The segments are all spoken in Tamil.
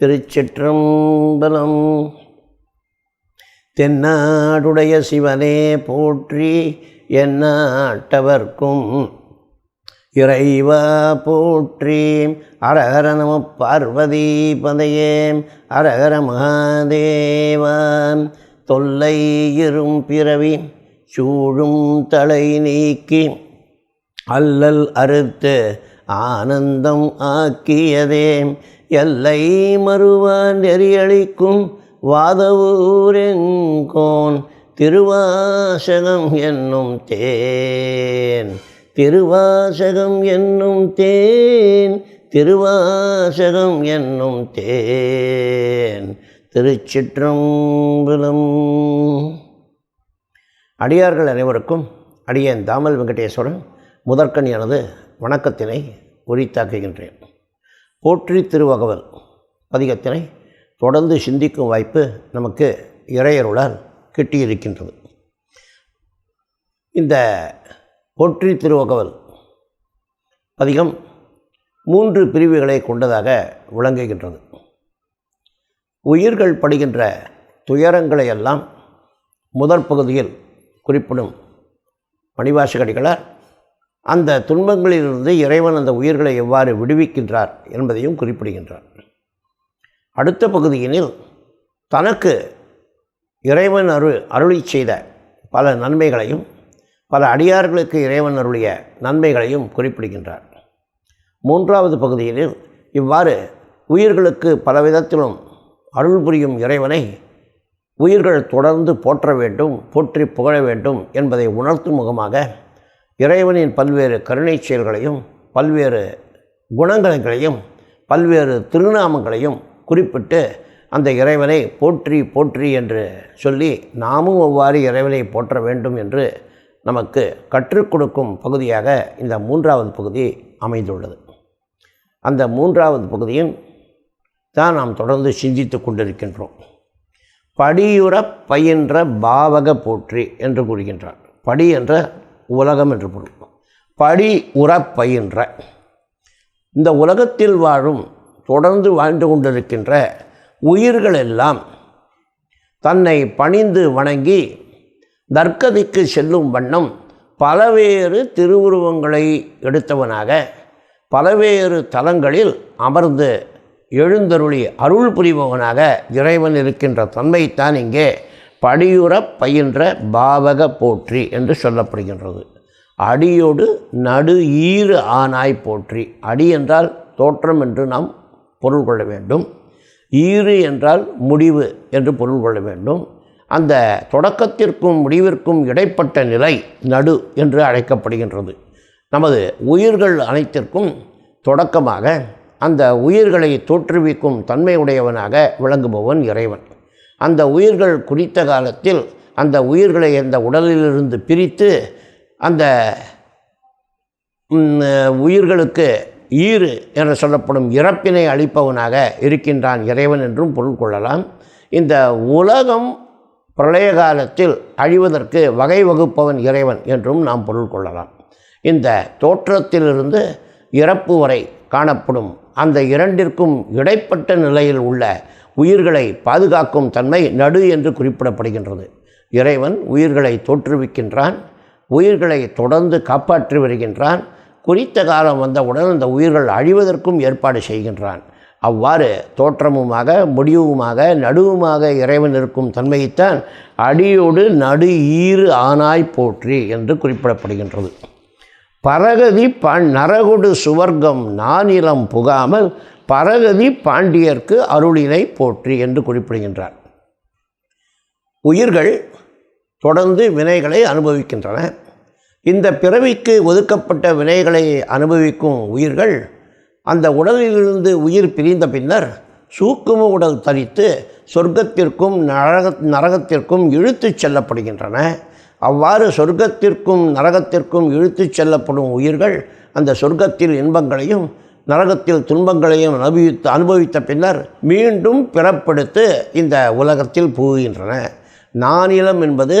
திருச்சிற்றம்பலம். தென்னாடுடைய சிவனே போற்றி எந்நாட்டவர்க்கும் இறைவா போற்றி. அரஹர நம பார்வதி பதையே அரஹர மகாதேவான் தொல்லை இரும் பிறவி சூழும் தலை நீக்கி அல்லல் அறுத்து ஆனந்தம் ஆக்கியதே எல்லை மறுவான் நெறியளிக்கும் வாதவூரெங்கோன் திருவாசகம் என்னும் தேன். திருவாசகம் என்னும் தேன் திருவாசகம் என்னும் தேன். திருச்சிற்றம்பலம். அடியார்கள் அனைவருக்கும் அடியேன் தாமல் வெங்கடேஸ்வரன் முதற்கண் எனது வணக்கத்தினை உரித்தாக்குகின்றேன். போற்றி திருவகவல் பதிகத்தினை தொடர்ந்து சிந்திக்கும் வாய்ப்பு நமக்கு இறையருளால் கிட்டியிருக்கின்றது. இந்த போற்றி திருவகவல் பதிகம் மூன்று பிரிவுகளை கொண்டதாக விளங்குகின்றது. உயிர்கள் படுகின்ற துயரங்களை எல்லாம் முதற் பகுதியில் குறிப்பிடும் மணிவாசகடிகளார் அந்த துன்பங்களிலிருந்து இறைவன் அந்த உயிர்களை எவ்வாறு விடுவிக்கின்றார் என்பதையும் குறிப்பிடுகின்றார். அடுத்த பகுதியினில் தனக்கு இறைவன் அருள் அருளி செய்த பல நன்மைகளையும் பல அடியார்களுக்கு இறைவன் அருளிய நன்மைகளையும் குறிப்பிடுகின்றார். மூன்றாவது பகுதியில் இவ்வாறு உயிர்களுக்கு பல விதத்திலும் அருள் புரியும் இறைவனை உயிர்கள் தொடர்ந்து போற்ற வேண்டும் போற்றி புகழ வேண்டும் என்பதை உணர்த்தும் முகமாக இறைவனின் பல்வேறு கருணை செயல்களையும் பல்வேறு குணங்களையும் பல்வேறு திருநாமங்களையும் குறிப்பிட்டு அந்த இறைவனை போற்றி போற்றி என்று சொல்லி நாமும் அவ்வாறு இறைவனை போற்ற வேண்டும் என்று நமக்கு கற்றுக் கொடுக்கும் பகுதியாக இந்த மூன்றாவது பகுதி அமைந்துள்ளது. அந்த மூன்றாவது பகுதியும் தான் நாம் தொடர்ந்து சிந்தித்து கொண்டிருக்கின்றோம். படியுற பயின்ற பாவக போற்றி என்று கூறுகின்றார். படி என்ற உலகம் என்று பொருள். படி உறப்பயின்ற. பயின்ற இந்த உலகத்தில் வாழும் தொடர்ந்து வாழ்ந்து கொண்டிருக்கின்ற உயிர்கள் எல்லாம் தன்னை பணிந்து வணங்கி நற்கதிக்கு செல்லும் வண்ணம் பலவேறு திருவுருவங்களை எடுத்தவனாக பலவேறு தலங்களில் அமர்ந்து எழுந்தருளி அருள் புரிபவனாக இறைவன் இருக்கின்ற தன்மைத்தான் இங்கே படியுற பயின்ற பாவக போற்றி என்று சொல்லப்படுகின்றது. அடியோடு நடு ஈறு ஆனாய் போற்றி. அடி என்றால் தோற்றம் என்று நாம் பொருள் கொள்ள வேண்டும். ஈறு என்றால் முடிவு என்று பொருள் கொள்ள வேண்டும். அந்த தொடக்கத்திற்கும் முடிவிற்கும் இடைப்பட்ட நிலை நடு என்று அழைக்கப்படுகின்றது. நமது உயிர்கள் அனைத்திற்கும் தொடக்கமாக அந்த உயிர்களை தோற்றுவிக்கும் தன்மையுடையவனாக விளங்குபவன் இறைவன். அந்த உயிர்கள் குறித்த காலத்தில் அந்த உயிர்களை அந்த உடலிலிருந்து பிரித்து அந்த உயிர்களுக்கு ஈறு என்று சொல்லப்படும் இறப்பினை அளிப்பவனாக இருக்கின்றான் இறைவன் என்றும் பொருள் கொள்ளலாம். இந்த உலகம் பிரளய காலத்தில் அழிவதற்கு வகை வகுப்பவன் இறைவன் என்றும் நாம் பொருள் கொள்ளலாம். இந்த தோற்றத்திலிருந்து இறப்பு வரை காணப்படும் அந்த இரண்டிற்கும் இடைப்பட்ட நிலையில் உள்ள உயிர்களை பாதுகாக்கும் தன்மை நடு என்று குறிப்பிடப்படுகின்றது. இறைவன் உயிர்களை தோற்றுவிக்கின்றான் உயிர்களை தொடர்ந்து காப்பாற்றி வருகின்றான் குறித்த காலம் வந்தவுடன் அந்த உயிர்கள் அழிவதற்கும் ஏற்பாடு செய்கின்றான். அவ்வாறு தோற்றமுமாக முடிவுமாக நடுவுமாக இறைவன் இருக்கும் தன்மையைத்தான் அடியோடு நடு ஈறு ஆனாய் போற்றி என்று குறிப்பிடப்படுகின்றது. பரகதி ப நரகுடு சுவர்க்கம் நானிலம் புகாமல் பரகதி பாண்டியர்க்கு அருளினை போற்றி என்று குறிப்பிடுகின்றார். உயிர்கள் தொடர்ந்து வினைகளை அனுபவிக்கின்றன. இந்த பிறவிக்கு ஒதுக்கப்பட்ட வினைகளை அனுபவிக்கும் உயிர்கள் அந்த உடலிலிருந்து உயிர் பிரிந்த பின்னர் சூக்கும உடல் தரித்து சொர்க்கத்திற்கும் நரக நரகத்திற்கும் இழுத்துச் செல்லப்படுகின்றன. அவ்வாறு சொர்க்கத்திற்கும் நரகத்திற்கும் இழுத்துச் செல்லப்படும் உயிர்கள் அந்த சொர்க்கத்தில் இன்பங்களையும் நரகத்தில் துன்பங்களையும் அனுபவித்து அனுபவித்த பின்னர் மீண்டும் பிறப்படுத்து இந்த உலகத்தில் புகுகின்றன. நானிலம் என்பது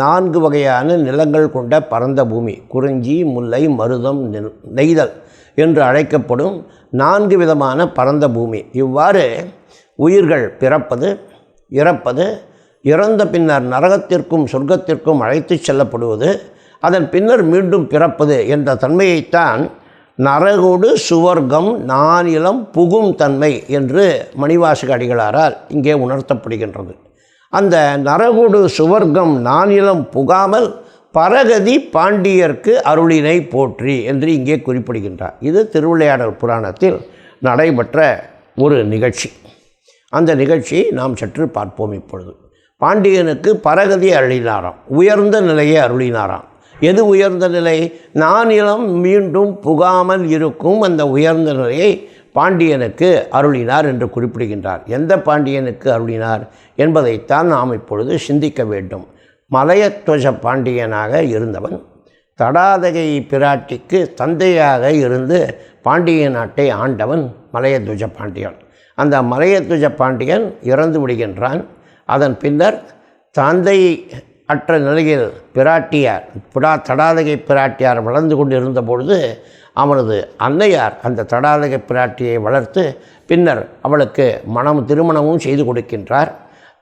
நான்கு வகையான நிலங்கள் கொண்ட பரந்த பூமி குறிஞ்சி முல்லை மருதம் நெய்தல் என்று அழைக்கப்படும் நான்கு விதமான பரந்த பூமி. இவ்வாறு உயிர்கள் பிறப்பது இறப்பது இறந்த பின்னர் நரகத்திற்கும் சொர்க்கத்திற்கும் அழைத்துச் செல்லப்படுவது அதன் பின்னர் மீண்டும் பிறப்பது என்ற தன்மையைத்தான் நரகோடு சுவர்க்கம் நானிலம் புகும் தன்மை என்று மணிவாசக அடிகளாரால் இங்கே உணர்த்தப்படுகின்றது. அந்த நரகோடு சுவர்க்கம் நானிலம் புகாமல் பரகதி பாண்டியர்க்கு அருளினை போற்றி என்று இங்கே குறிப்பிடுகின்றார். இது திருவிளையாடல் புராணத்தில் நடைபெற்ற ஒரு நிகழ்ச்சி. அந்த நிகழ்ச்சியை நாம் சற்று பார்ப்போம் இப்பொழுது. பாண்டியனுக்கு பரகதி அருளினாராம் உயர்ந்த நிலையை அருளினாராம். எது உயர்ந்த நிலை? நானிலம் மீண்டும் புகாமல் இருக்கும் அந்த உயர்ந்த நிலையை பாண்டியனுக்கு அருளினார் என்று குறிப்பிடுகின்றார். எந்த பாண்டியனுக்கு அருளினார் என்பதைத்தான் நாம் இப்பொழுது சிந்திக்க வேண்டும். மலையத்வஜ பாண்டியனாக இருந்தவன் தடாதகை பிராட்டிக்கு தந்தையாக இருந்து பாண்டிய நாட்டை ஆண்டவன் மலையத்வஜ பாண்டியன். அந்த மலையத்வஜ பாண்டியன் இறந்து விடுகின்றான். அதன் பின்னர் தந்தை அற்ற நிலையில் பிராட்டியார் பிடா தடாதகை பிராட்டியார் வளர்ந்து கொண்டு பொழுது அவனது அன்னையார் அந்த தடாதகை பிராட்டியை வளர்த்து பின்னர் அவளுக்கு மனம் திருமணமும் செய்து கொடுக்கின்றார்.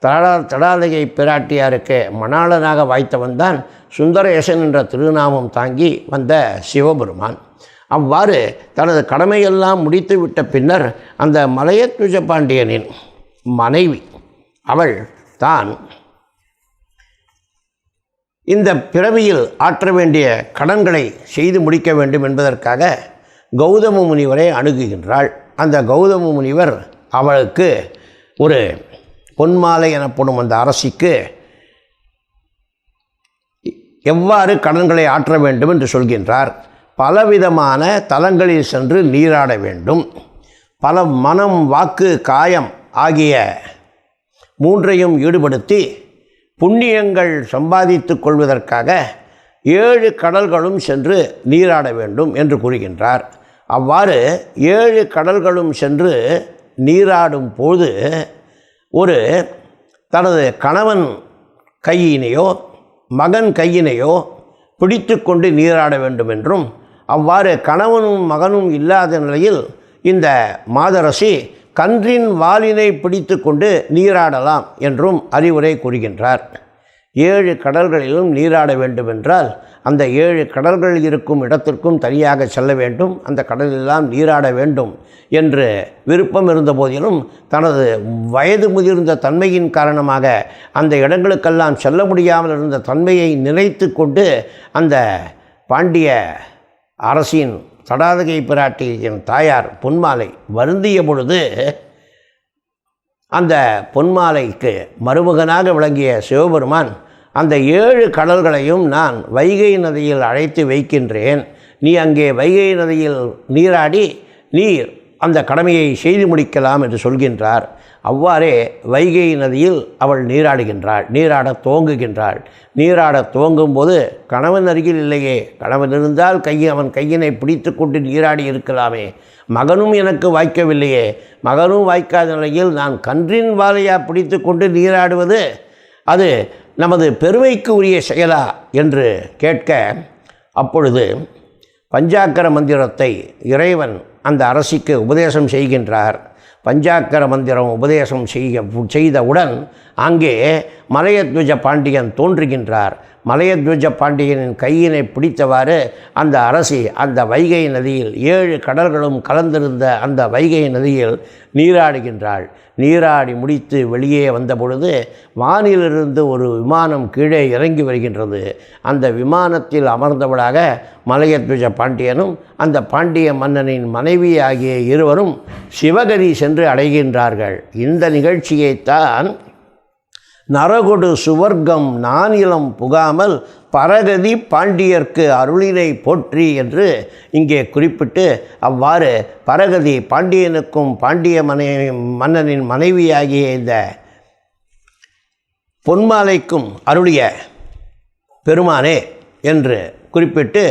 தடா தடாதகை பிராட்டியாருக்கு மணாளனாக வாய்த்தவன் தான் சுந்தரேசன் என்ற திருநாமம் தாங்கி வந்த சிவபெருமான். அவ்வாறு தனது கடமையெல்லாம் முடித்துவிட்ட பின்னர் அந்த மலையத்விஜ பாண்டியனின் மனைவி அவள் தான் இந்த பிறவியில் ஆற்ற வேண்டிய கடன்களை செய்து முடிக்க வேண்டும் என்பதற்காக கௌதம முனிவரை அணுகுகின்றாள். அந்த கௌதம முனிவர் அவளுக்கு ஒரு பொன்மாலை எனப்படும் அந்த அரசிக்கு எவ்வாறு கடன்களை ஆற்ற வேண்டும் என்று சொல்கின்றார். பலவிதமான தலங்களில் சென்று நீராட வேண்டும். பல மனம் வாக்கு காயம் ஆகிய மூன்றையும் ஈடுபடுத்தி புண்ணியங்கள் சம்பாதித்து கொள்வதற்காக ஏழு கடல்களும் சென்று நீராட வேண்டும் என்று கூறுகின்றார். அவ்வாறு ஏழு கடல்களும் சென்று நீராடும் போது ஒரு தனது கணவன் கையினையோ மகன் கையினையோ பிடித்து கொண்டு நீராட வேண்டும் என்றும் அவ்வாறு கணவனும் மகனும் இல்லாத நிலையில் இந்த மாதரசி கன்றின் வாலினை பிடித்து கொண்டு நீராடலாம் என்றும் அறிவுரை கூறுகின்றார். ஏழு கடல்களிலும் நீராட வேண்டுமென்றால் அந்த ஏழு கடல்கள் இருக்கும் இடத்திற்கும் தனியாக செல்ல வேண்டும். அந்த கடலெல்லாம் நீராட வேண்டும் என்று விருப்பம் இருந்த போதிலும் தனது வயது முதிர்ந்த தன்மையின் காரணமாக அந்த இடங்களுக்கெல்லாம் செல்ல முடியாமல் இருந்த தன்மையை நினைத்து கொண்டு அந்த பாண்டிய அரசின் தடாதகை பிராட்டியின் தாயார் பொன்மாலை வருந்திய பொழுது அந்த பொன்மாலைக்கு மருமகனாக விளங்கிய சிவபெருமான் அந்த ஏழு கடல்களையும் நான் வைகை நதியில் அழைத்து வைக்கின்றேன். நீ அங்கே வைகை நதியில் நீராடி நீர் அந்த கடமையை செய்து முடிக்கலாம் என்று சொல்கின்றார். அவ்வாறே வைகை நதியில் அவள் நீராடுகின்றாள். நீராட துவங்குகின்றாள். நீராட துவங்கும் போது கணவன் அருகில் இல்லையே. கணவன் இருந்தால் கை அவன் கையினை பிடித்து கொண்டு நீராடி இருக்கலாமே. மகனும் எனக்கு வாய்க்கவில்லையே. மகனும் வாய்க்காத நிலையில் நான் கன்றின் வாலையாக பிடித்து கொண்டு நீராடுவது? அது நமது பெருமைக்கு உரிய செயலா? என்று கேட்க அப்பொழுது பஞ்சாக்கர மந்திரத்தை இறைவன் அந்த அரசிக்கு உபதேசம் செய்கின்றார். பஞ்சாக்கர மந்திரம் உபதேசம் செய்ய செய்தவுடன் அங்கே மலையத்வஜ பாண்டியன் தோன்றுகின்றார். மலையத்வஜ பாண்டியனின் கையினை பிடித்தவாறு அந்த அரசி அந்த வைகை நதியில் ஏழு கடல்களும் கலந்திருந்த அந்த வைகை நதியில் நீராடுகின்றாள். நீராடி முடித்து வெளியே வந்த பொழுது வானிலிருந்து ஒரு விமானம் கீழே இறங்கி வருகின்றது. அந்த விமானத்தில் அமர்ந்தவளாக மலையத்விஜ பாண்டியனும் அந்த பாண்டிய மன்னனின் மனைவி ஆகிய இருவரும் சிவகதி சென்று அடைகின்றார்கள். இந்த நிகழ்ச்சியைத்தான் நரகொடு சுவர்க்கம் நானிலம் புகாமல் பரகதி பாண்டியர்க்கு அருளினை போற்றி என்று இங்கே குறிப்பிட்டு அவ்வாறு பரகதி பாண்டியனுக்கும் பாண்டிய மனைவி மன்னனின் மனைவியாகிய இந்த பொன்மாலைக்கும் அருளிய பெருமானே என்று குறிப்பிட்டு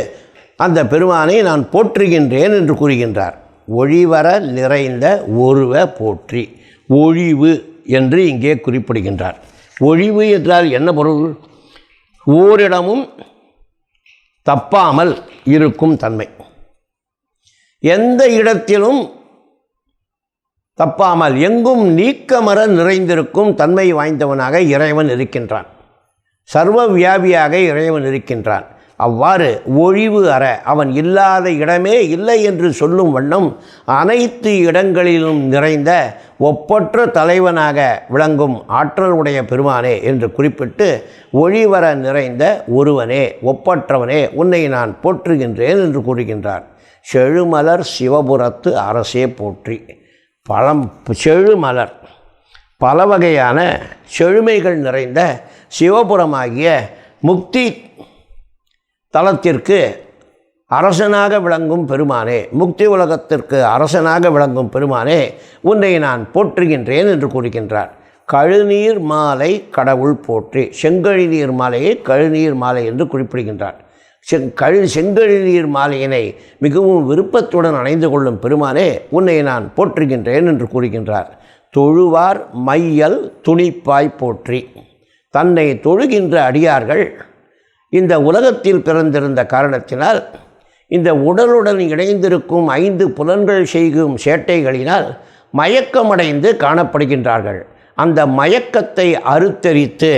அந்த பெருமானை நான் போற்றுகின்றேன் என்று கூறுகின்றார். ஒழிவர நிறைந்த ஒருவ போற்றி ஒழிவு என்று இங்கே குறிப்பிடுகின்றார். ஒழிவு என்றால் என்ன பொருள்? ஓரிடமும் தப்பாமல் இருக்கும் தன்மை. எந்த இடத்திலும் தப்பாமல் எங்கும் நீக்கமர நிறைந்திருக்கும் தன்மை வாய்ந்தவனாக இறைவன் இருக்கின்றான். சர்வ வியாபியாக இறைவன் இருக்கின்றான். அவ்வாறு ஒழிவு அற அவன் இல்லாத இடமே இல்லை என்று சொல்லும் வண்ணம் அனைத்து இடங்களிலும் நிறைந்த ஒப்பற்ற தலைவனாக விளங்கும் ஆற்றல் உடைய பெருமானே என்று குறிப்பிட்டு ஒழிவர நிறைந்த ஒருவனே ஒப்பற்றவனே உன்னை நான் போற்றுகின்றேன் என்று கூறுகின்றார். செழுமலர் சிவபுரத்து அரசே போற்றி. பழம் செழுமலர். பல வகையான செழுமைகள் நிறைந்த சிவபுரமாகிய முக்தி தலத்திற்கு அரசனாக விளங்கும் பெருமானே முக்தி உலகத்திற்கு அரசனாக விளங்கும் பெருமானே உன்னை நான் போற்றுகின்றேன் என்று கூறுகின்றார். கழுநீர் மாலை கடவுள் போற்றி செங்கழி நீர் மாலையை கழுநீர் மாலை என்று குறிப்பிடுகின்றார். செங் கழு செங்கழி நீர் மாலையினை மிகவும் விருப்பத்துடன் அணைந்து கொள்ளும் பெருமானே உன்னை நான் போற்றுகின்றேன் என்று கூறுகின்றார். தொழுவார் மையல் துணிப்பாய் போற்றி. தன்னை தொழுகின்ற அடியார்கள் இந்த உலகத்தில் பிறந்திருந்த காரணத்தினால் இந்த உடலுடன் இணைந்திருக்கும் ஐந்து புலன்கள் செய்கும் சேட்டைகளினால் மயக்கமடைந்து காணப்படுகின்றார்கள். அந்த மயக்கத்தை அறுத்தெறித்து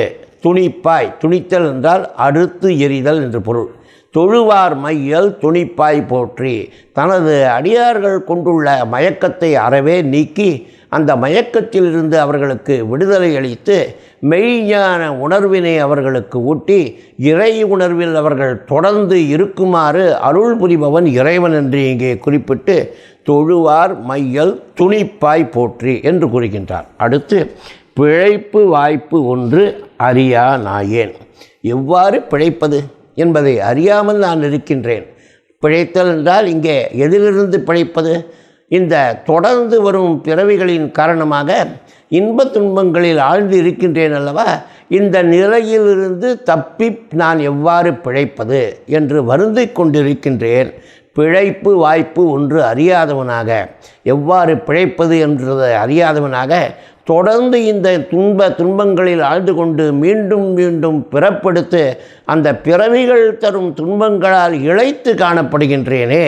துணிப்பாய் துணித்தல் என்றால் அறுத்து எறிதல் என்று பொருள். தொழுவார் மையல் துணிப்பாய் போற்றி தனது அடியார்கள் கொண்டுள்ள மயக்கத்தை அறவே நீக்கி அந்த மயக்கத்திலிருந்து அவர்களுக்கு விடுதலை அளித்து மெய்ஞான உணர்வினை அவர்களுக்கு ஊட்டி இறை உணர்வில் அவர்கள் தொடர்ந்து இருக்குமாறு அருள் புரிபவன் இறைவன் என்று இங்கே குறிப்பிட்டு தொழுவார் மையல் துணிப்பாய் போற்றி என்று கூறுகின்றார். அடுத்து பிழைப்பு வாய்ப்பு ஒன்று அறியா நாயேன் எவ்வாறு பிழைப்பது என்பதை அறியாமல் நான் இருக்கின்றேன். பிழைத்தல் என்றால் இங்கே எதிலிருந்து பிழைப்பது? இந்த தொடர்ந்து வரும் பிறவிகளின் காரணமாக இன்ப துன்பங்களில் ஆழ்ந்து இருக்கின்றேன் அல்லவா? இந்த நிலையிலிருந்து தப்பி நான் எவ்வாறு பிழைப்பது என்று வருந்தி கொண்டிருக்கின்றேன். பிழைப்பு வாய்ப்பு ஒன்று அறியாதவனாக எவ்வாறு பிழைப்பது என்றதை அறியாதவனாக தொடர்ந்து இந்த துன்ப துன்பங்களில் ஆழ்ந்து கொண்டு மீண்டும் மீண்டும் பிறப்படுத்து அந்த பிறவிகள் தரும் துன்பங்களால் இழைத்து காணப்படுகின்றேனே.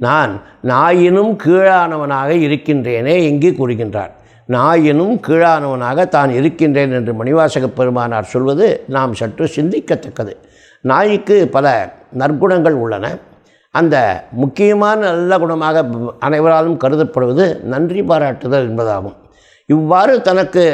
நான் நாயினும் கீழானவனாக இருக்கின்றேனே எங்கே கூறுகின்றார். நாயினும் கீழானவனாக தான் இருக்கின்றேன் என்று மணிவாசக பெருமானார் சொல்வது நாம் சற்று சிந்திக்கத்தக்கது. நாய்க்கு பல நற்குணங்கள் உள்ளன. அந்த முக்கியமான நல்ல குணமாக அனைவராலும் கருதப்படுவது நன்றி பாராட்டுதல் என்பதாகும். இவ்வாறு தனக்கு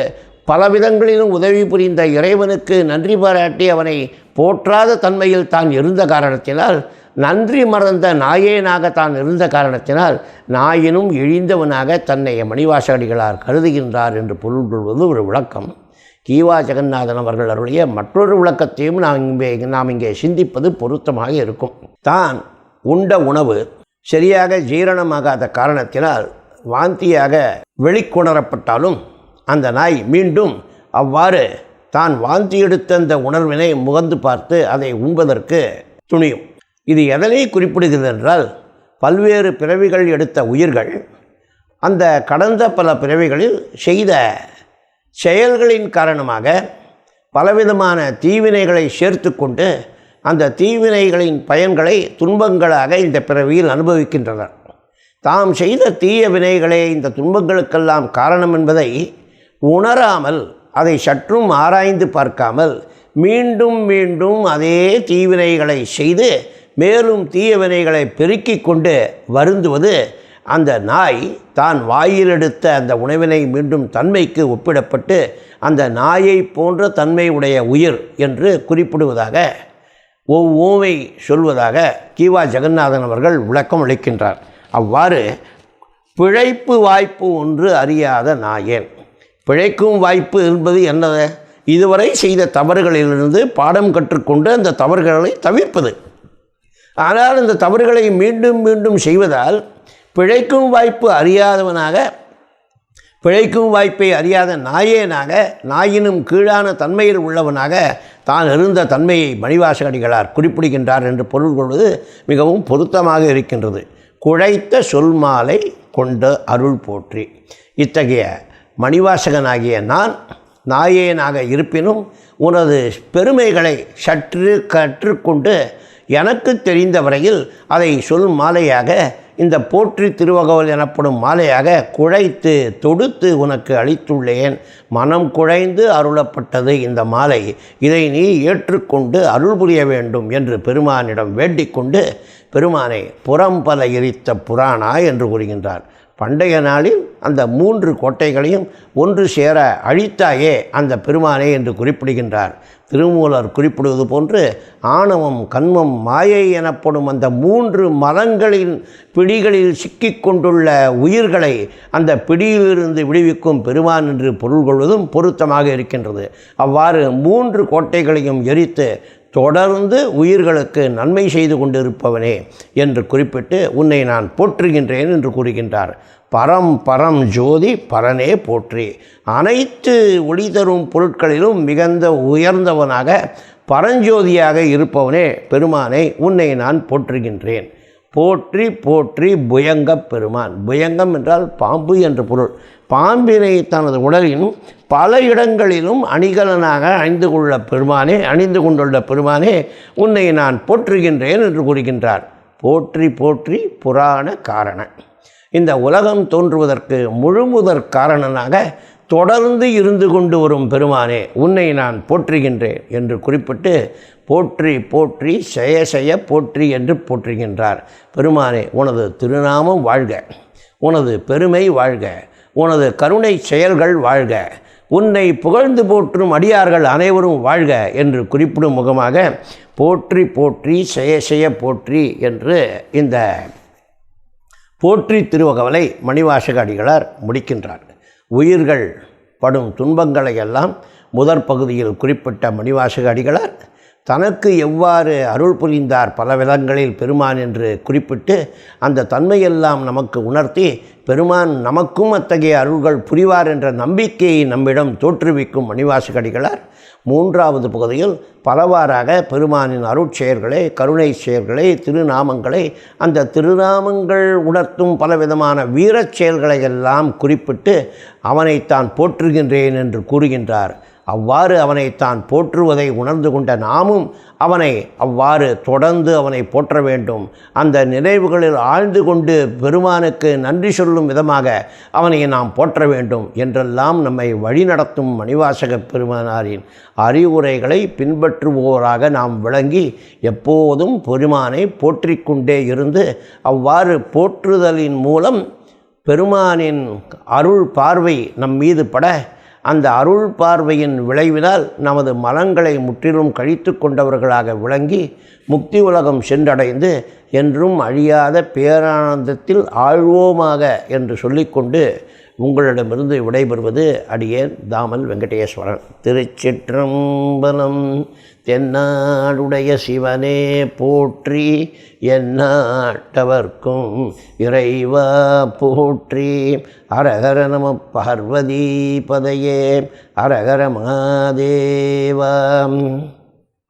பல விதங்களிலும் உதவி புரிந்த இறைவனுக்கு நன்றி பாராட்டி அவனை போற்றாத தன்மையில் தான் இருந்த காரணத்தினால் நன்றி மறந்த நாயேனாக தான் இருந்த காரணத்தினால் நாயினும் இழிந்தவனாக தன்னை மணிவாசகடிகளார் கருதுகின்றார் என்று பொருள் கொள்வது ஒரு விளக்கம். கீவா ஜெகநாதன் அவர்கள் அருளிய மற்றொரு விளக்கத்தையும் நாம் இங்கே நாம் இங்கே சிந்திப்பது பொருத்தமாக இருக்கும். தான் உண்ட உணவு சரியாக ஜீரணமாகாத காரணத்தினால் வாந்தியாக வெளிக்கொணரப்பட்டாலும் அந்த நாய் மீண்டும் அவ்வாறு தான் வாந்தி எடுத்த அந்த உணர்வினை முகந்து பார்த்து அதை உண்பதற்கு துணியும். இது எதனை குறிப்பிடுகிறது என்றால் பல்வேறு பிறவிகள் எடுத்த உயிர்கள் அந்த கடந்த பல பிறவிகளில் செய்த செயல்களின் காரணமாக பலவிதமான தீவினைகளை சேர்த்து கொண்டு அந்த தீவினைகளின் பயன்களை துன்பங்களாக இந்த பிறவியில் அனுபவிக்கின்றனர். தாம் செய்த தீய வினைகளே இந்த துன்பங்களுக்கெல்லாம் காரணம் என்பதை உணராமல் அதை சற்றும் ஆராய்ந்து பார்க்காமல் மீண்டும் மீண்டும் அதே தீவினைகளை செய்து மேலும் தீய வினைகளை பெருக்கிக் கொண்டு வருந்துவது அந்த நாய் தான் வாயில் எடுத்த அந்த உணவினை மீண்டும் தன்மைக்கு ஒப்பிடப்பட்டு அந்த நாயை போன்ற தன்மை உடைய உயிர் என்று குறிப்பிடுவதாக ஓமை சொல்வதாக கீவா ஜெகநாதன் அவர்கள் விளக்கம் அளிக்கின்றார். அவ்வாறு பிழைப்பு வாய்ப்பு ஒன்று அறியாத நாயேன் பிழைக்கும் வாய்ப்பு என்பது என்னது? இதுவரை செய்த தவறுகளிலிருந்து பாடம் கற்றுக்கொண்டு அந்த தவறுகளை தவிர்ப்பது. ஆனால் இந்த தவறுகளை மீண்டும் மீண்டும் செய்வதால் பிழைக்கும் வாய்ப்பு அறியாதவனாக பிழைக்கும் வாய்ப்பை அறியாத நாயேனாக நாயினும் கீழான தன்மையில் உள்ளவனாக தான் இருந்த தன்மையை மணிவாசகடிகளார் குறிப்பிடுகின்றார் என்று பொருள் கொள்வது மிகவும் பொருத்தமாக இருக்கின்றது. குழைத்த சொல்மாலை கொண்ட அருள் போற்றி. இத்தகைய மணிவாசகனாகிய நான் நாயேனாக இருப்பினும் உனது பெருமைகளை சற்று கற்றுக்கொண்டு எனக்கு தெரிந்த வரையில் அதை சொல் மாலையாக இந்த போற்றி திருவகவல் எனப்படும் மாலையாக குழைத்து தொடுத்து உனக்கு அளித்துள்ளேன். மனம் குழைந்து அருளப்பட்டது இந்த மாலை. இதை நீ ஏற்றுக்கொண்டு அருள் புரிய வேண்டும் என்று பெருமானிடம் வேண்டிக் கொண்டு பெருமானை புறம்பல எரித்த புராணா? என்று கூறுகின்றார். பண்டைய நாளில் அந்த மூன்று கோட்டைகளையும் ஒன்று சேர அழித்தாயே அந்த பெருமானே என்று குறிப்பிடுகின்றார். திருமூலர் குறிப்பிடுவது போன்று ஆணவம் கண்மம் மாயை எனப்படும் அந்த மூன்று மரங்களின் பிடிகளில் சிக்கிக் கொண்டுள்ள உயிர்களை அந்த பிடியிலிருந்து விடுவிக்கும் பெருமான் என்று பொருள் கொள்வதும் பொருத்தமாக இருக்கின்றது. அவ்வாறு மூன்று கோட்டைகளையும் எரித்து தொடர்ந்து உயிர்களுக்கு நன்மை செய்து கொண்டிருப்பவனே என்று குறிப்பிட்டு உன்னை நான் போற்றுகின்றேன் என்று கூறுகின்றார். பரம் பரம் ஜோதி பரனே போற்றி. அனைத்து ஒளி தரும் பொருட்களிலும் மிகுந்த உயர்ந்தவனாக பரஞ்சோதியாக இருப்பவனே பெருமானை உன்னை நான் போற்றுகின்றேன். போற்றி போற்றி புயங்கப் பெருமான். புயங்கம் என்றால் பாம்பு என்று பொருள். பாம்பினை தனது உடலின் பல இடங்களிலும் அணிகலனாக அணிந்து கொள்ள பெருமானே அணிந்து கொண்டுள்ள பெருமானே உன்னை நான் போற்றுகின்றேன் என்று கூறுகின்றார். போற்றி போற்றி புராண காரண. இந்த உலகம் தோன்றுவதற்கு முழுமுதற் காரணனாக தொடர்ந்து இருந்து கொண்டு வரும் பெருமானே உன்னை நான் போற்றுகின்றேன் என்று குறிப்பிட்டு போற்றி போற்றி செய செய போற்றி என்று போற்றுகின்றார். பெருமானே உனது திருநாமம் வாழ்க. உனது பெருமை வாழ்க. உனது கருணை செயல்கள் வாழ்க. உன்னை புகழ்ந்து போற்றும் அடியார்கள் அனைவரும் வாழ்க என்று குறிப்பிடும் முகமாக போற்றி போற்றி செய செய போற்றி என்று இந்த போற்றி திருவகவலை மணிவாசக அடிகளார் முடிக்கின்றார் உயிர்கள் படும் துன்பங்களை எல்லாம் முதற் பகுதியில் குறிப்பிட்ட மணிவாசக அடிகளார் தனக்கு எவ்வாறு அருள் புரிந்தார் பல விதங்களில் பெருமான் என்று குறிப்பிட்டு அந்த தன்மையெல்லாம் நமக்கு உணர்த்தி பெருமான் நமக்கும் அத்தகைய அருள்கள் புரிவார் என்ற நம்பிக்கையை நம்மிடம் தோற்றுவிக்கும் மணிவாசகடிகளார். மூன்றாவது பகுதியில் பலவாறாக பெருமானின் அருட்செயர்களை கருணை செயல்களை திருநாமங்களை அந்த திருநாமங்கள் உணர்த்தும் பலவிதமான வீரச் செயல்களை எல்லாம் குறிப்பிட்டு அவனைத்தான் போற்றுகின்றேன் என்று கூறுகின்றார். அவ்வாறு அவனை தான் போற்றுவதை உணர்ந்து கொண்ட நாமும் அவனை அவ்வாறு தொடர்ந்து அவனை போற்ற வேண்டும். அந்த நினைவுகளில் ஆழ்ந்து கொண்டு பெருமானுக்கு நன்றி சொல்லும் விதமாக அவனை நாம் போற்ற வேண்டும் என்றெல்லாம் நம்மை வழிநடத்தும் மணிவாசக பெருமானாரின் அறிவுரைகளை பின்பற்றுவோராக நாம் விளங்கி எப்போதும் பெருமானை போற்றிக்கொண்டே இருந்து அவ்வாறு போற்றுதலின் மூலம் பெருமானின் அருள் பார்வை நம் மீது பட அந்த அருள் பார்வையின் விளைவினால் நமது மலங்களை முற்றிலும் கழித்து கொண்டவர்களாக விளங்கி முக்தி உலகம் சென்றடைந்து என்றும் அழியாத பேரானந்தத்தில் ஆழ்வோமாக என்று சொல்லிக்கொண்டு உங்களிடமிருந்து விடைபெறுவது அடியேன் தாமல் வெங்கடேஸ்வரன். திருச்சிற்றம்பலம் தென்னாடுடைய சிவனே போற்றி என்னாட்டவர்க்கும் இறைவா போற்றி. அரகர நம பார்வதி பதையே அரகர மாதேவா.